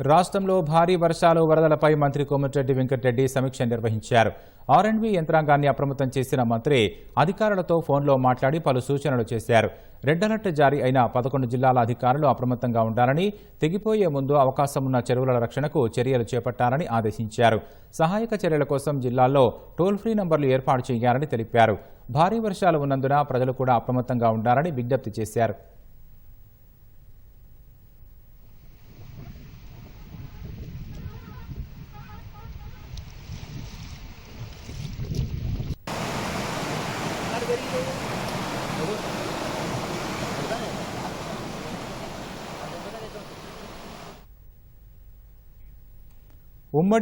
రాష్ట్రంలో భారీ వర్షాలు వరదలపై మంత్రి కోమటిరెడ్డి వెంకటరెడ్డి సమీక్ష నిర్వహించారు. ఆర్ అండ్ బి యంత్రాంగాన్ని అప్రమత్తం చేసిన మంత్రి అధికారులతో ఫోన్లో మాట్లాడి పలు సూచనలు చేశారు. రెడ్ అలర్ట్ జారీ అయిన పదకొండు జిల్లాల అధికారులు అప్రమత్తంగా ఉండాలని తెగిపోయే ముందు అవకాశం ఉన్న చెరువుల రక్షణకు చర్యలు చేపట్టాలని ఆదేశించారు. సహాయక చర్యల కోసం జిల్లాల్లో టోల్ ఫ్రీ నంబర్లు ఏర్పాటు చేయాలని తెలిపారు. భారీ వర్షాలు ఉన్నందున ప్రజలు కూడా అప్రమత్తంగా ఉండాలని విజ్ఞప్తి చేశారు. ఉమ్మడి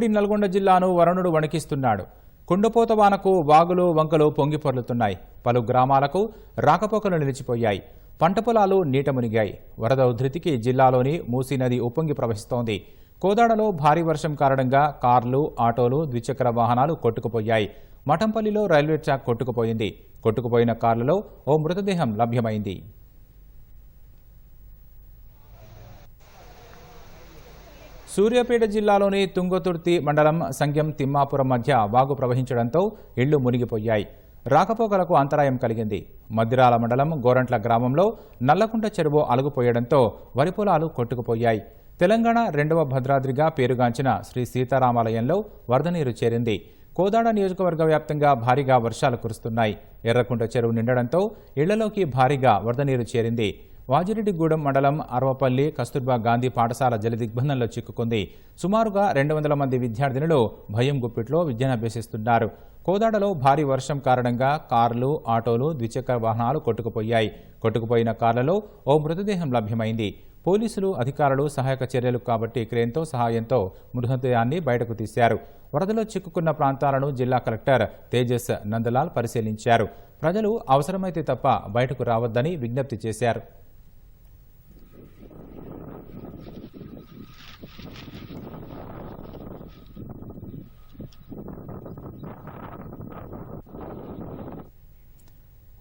నల్గొండ జిల్లాను వరుణుడు వణికిస్తున్నాడు. కుండపోత వానకు వాగులు వంకలు పొంగిపొర్లుతున్నాయి పలు గ్రామాలకు రాకపోకలు నిలిచిపోయాయి. పంట పొలాలు నీట మునిగాయి. వరద ఉధృతికి జిల్లాలోని మూసీ నది ఉప్పొంగి ప్రవహిస్తోంది. కోదాడలో భారీ వర్షం కారణంగా కార్లు ఆటోలు ద్విచక్ర వాహనాలు కొట్టుకుపోయాయి. మఠంపల్లిలో రైల్వే ట్రాక్ కొట్టుకుపోయింది. కొట్టుకుపోయిన కార్లలో ఓ మృతదేహం లభ్యమైంది. సూర్యాపేట జిల్లాలోని తుంగతుర్తి మండలం సంఘం తిమ్మాపురం మధ్య వాగు ప్రవహించడంతో ఇళ్ళు మునిగిపోయాయి. రాకపోకలకు అంతరాయం కలిగింది. మద్దిరాల మండలం గోరంట్ల గ్రామంలో నల్లకుంట చెరువు అలుగుపోయడంతో వరి పొలాలు కొట్టుకుపోయాయి. తెలంగాణ రెండవ భద్రాద్రిగా పేరుగాంచిన శ్రీ సీతారామాలయంలో వరద నీరు చేరింది. కోదాడ నియోజకవర్గ వ్యాప్తంగా భారీగా వర్షాలు కురుస్తున్నాయి. ఎర్రకుంట చెరువు నిండడంతో ఇళ్ళలోకి భారీగా వరద నీరు చేరింది. వాజిరెడ్డిగూడెం మండలం అరవపల్లి కస్తూర్బా గాంధీ పాఠశాల జలదిగ్బంధంలో చిక్కుకుంది. సుమారుగా రెండు వందల మంది విద్యార్థినులు భయం గుప్పిట్లో విద్యనభ్యసిస్తున్నారు. కోదాడలో భారీ వర్షం కారణంగా కార్లు ఆటోలు ద్విచక్ర వాహనాలు కొట్టుకుపోయాయి. కొట్టుకుపోయిన కార్లలో ఓ మృతదేహం లభ్యమైంది. పోలీసులు అధికారులు సహాయక చర్యలు కాబట్టి క్రేన్తో సహాయంతో మృతదేహాన్ని బయటకు తీశారు. వరదలో చిక్కుకున్న ప్రాంతాలను జిల్లా కలెక్టర్ తేజస్ నందలాల్ పరిశీలించారు. ప్రజలు అవసరమైతే తప్ప బయటకు రావద్దని విజ్ఞప్తి చేశారు.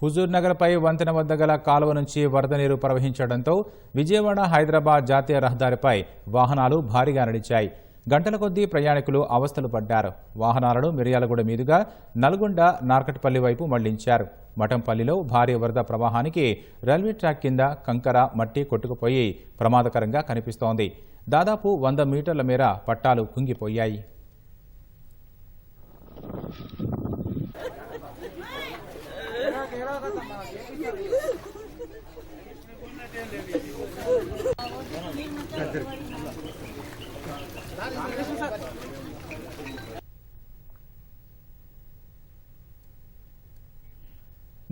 హుజూర్నగర్పై వంతెన వద్ద గల కాలువ నుంచి వరద నీరు ప్రవహించడంతో విజయవాడ హైదరాబాద్ జాతీయ రహదారిపై వాహనాలు భారీగా నడిచాయి. గంటల కొద్దీ ప్రయాణికులు అవస్థలు పడ్డారు. వాహనాలను మిర్యాలగూడ మీదుగా నల్గొండ నార్కట్పల్లి వైపు మళ్ళించారు. మఠంపల్లిలో భారీ వరద ప్రవాహానికి రైల్వే ట్రాక్ కింద కంకర మట్టి కొట్టుకుపోయి ప్రమాదకరంగా కనిపిస్తోంది. దాదాపు వంద మీటర్ల మేర పట్టాలు కుంగిపోయాయి.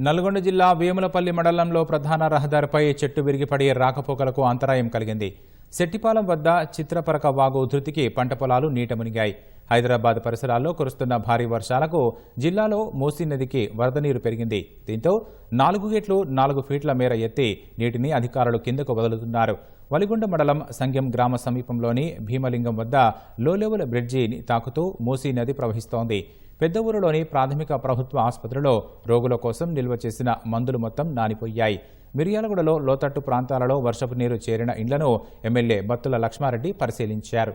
నల్గొండ జిల్లా వేములపల్లి మండలంలో ప్రధాన రహదారిపై చెట్టు విరిగిపడి రాకపోకలకు అంతరాయం కలిగింది. శెట్టిపాలెం వద్ద చిత్రపరక వాగు ఉధృతికి పంట పొలాలు నీట మునిగాయి. హైదరాబాద్ పరిసరాల్లో కురుస్తున్న భారీ వర్షాలకు జిల్లాలో మూసీ నదికి వరద నీరు పెరిగింది. దీంతో నాలుగు గేట్లు నాలుగు ఫీట్ల మేర ఎత్తి నీటిని అధికారులు కిందకు వదులుతున్నారు. వలిగొండ మండలం సంగెం గ్రామ సమీపంలోని భీమలింగం వద్ద లోలెవెల్ బ్రిడ్జిని తాకుతూ మూసీ నది ప్రవహిస్తోంది. పెద్ద ఊరులోని ప్రాథమిక ప్రభుత్వ ఆసుపత్రిలో రోగుల కోసం నిల్వ చేసిన మందులు మొత్తం నానిపోయాయి. మిర్యాలగూడలో లోతట్టు ప్రాంతాలలో వర్షపు నీరు చేరిన ఇండ్లను ఎమ్మెల్యే బత్తుల లక్ష్మారెడ్డి పరిశీలించారు.